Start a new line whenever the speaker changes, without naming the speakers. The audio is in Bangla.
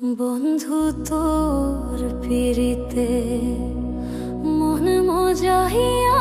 বন্ধু তোর পিরিতে মন মজাহিয়া